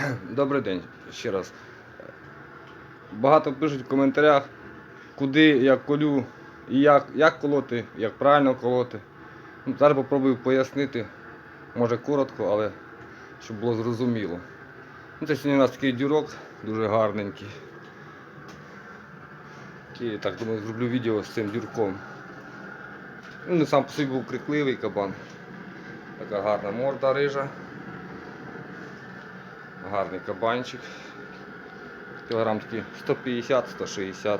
Добрий день ще раз. Багато пишуть в коментарях, куди я колю і як, як колоти, як правильно колоти. Ну, зараз попробую пояснити, може коротко, але щоб було зрозуміло. Ну, це сьогодні у нас такий дюрок, дуже гарненький. І так думаю, зроблю відео з цим дюрком. Ну, сам по собі був крикливий кабан. Така гарна морда рижа. Гарний кабанчик. Кілограм такі 150-160.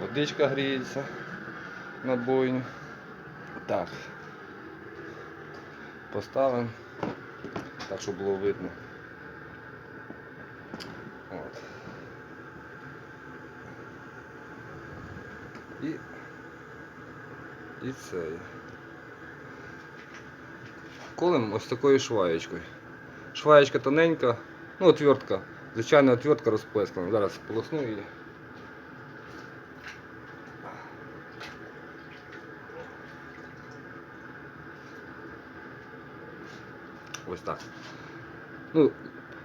Водичка гріється на бойню. Так. Поставимо так, щоб було видно. От. І, і це. Колем ось такою шваєчкою. Шваєчка тоненька, ну отвертка. Звичайно, отвертка розплескана. Зараз полосну її. Ось так. Ну,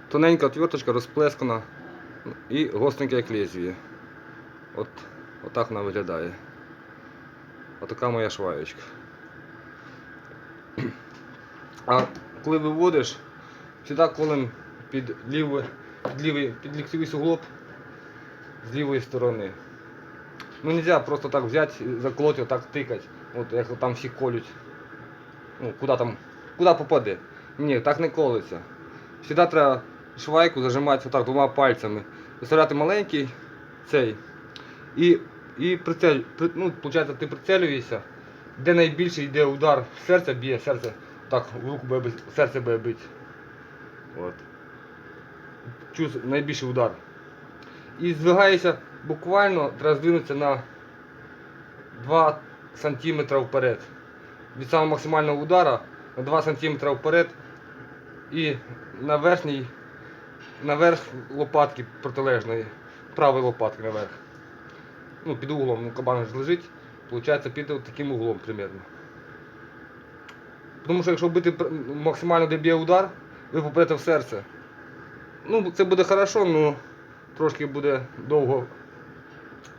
тоненька отверточка розплескана і гостреньке як лезвіє. От, отак вона виглядає. Отака моя шваєчка. А коли виводиш, завжди колем під лівий, під лівий, під ліктовий суглоб з лівої сторони. Ну нельзя просто так взяти і заколоть, отак тикати. От як там всі колють. Ну, куди там, куди попаде. Ні, так не колиться. Завжди треба швайку зажимати отак двома пальцями. Виставляти маленький цей. І, і прицель, ну, виходить, ти прицелюєшся, де найбільший йде удар серце б'є, серце так в руку бити, серце буде бити. От. Чув найбільший удар. І здвигаєшся буквально, треба здвинутися на 2 см вперед. Від самого максимального удара на 2 см вперед і на верхній, наверх лопатки протилежної, правої лопатки наверх. Ну, під углом, ну кабан лежить, виходить під таким углом примерно. Тому що якщо бити максимально де б'є удар, ви попадете в серце. Ну, це буде хорошо, але трошки буде довго.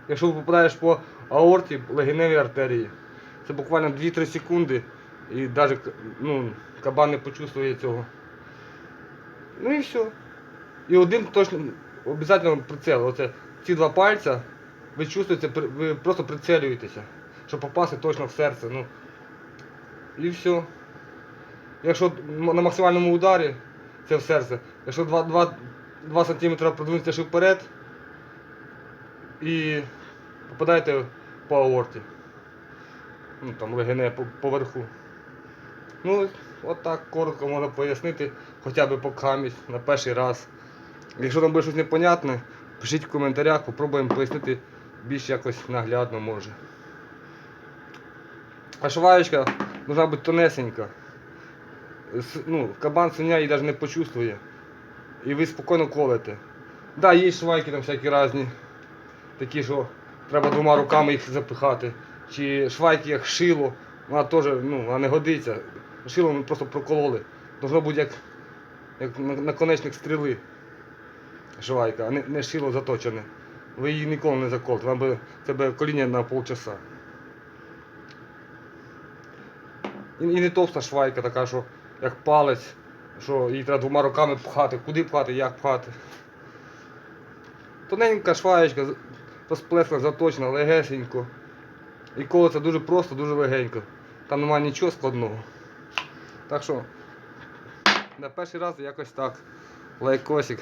Якщо ви попадаєш по аорті, легеневій артерії, це буквально 2-3 секунди і навіть ну, кабан не почувствує цього. Ну і все. І один точно обов'язково прицел. Оце ці два пальця, ви чувствуєте, ви просто прицелюєтеся, щоб попасти точно в серце. Ну, і все. Якщо на максимальному ударі, це в серце. Якщо 2, 2, 2 см продвинутися вперед і попадаєте по аорті. Ну там легене по-. Ну, от так коротко можна пояснити, хоча б по камість на перший раз. Якщо там буде щось непонятне, пишіть в коментарях, попробуємо пояснити більш якось наглядно може. А шваєчка должна бути тонесенька. Ну, кабан свиня її навіть не почувствує. І ви спокійно колите. Да, є швайки там всякі різні, такі, що треба двома руками їх запихати. Чи швайки як шило, вона теж ну, вона не годиться. Шило ми просто прокололи. Должно бути як, як на- наконечник стріли. Швайка, а не, не шило заточене. Ви її ніколи не заколите, вам би це би коління на полчаса. І, і не товста швайка така, що як палець, що її треба двома руками пхати, куди пхати, як пхати. Тоненька шваєчка, розплесна, заточена, легесенько. І це дуже просто, дуже легенько. Там немає нічого складного. Так що на перший раз якось так. Лайкосик.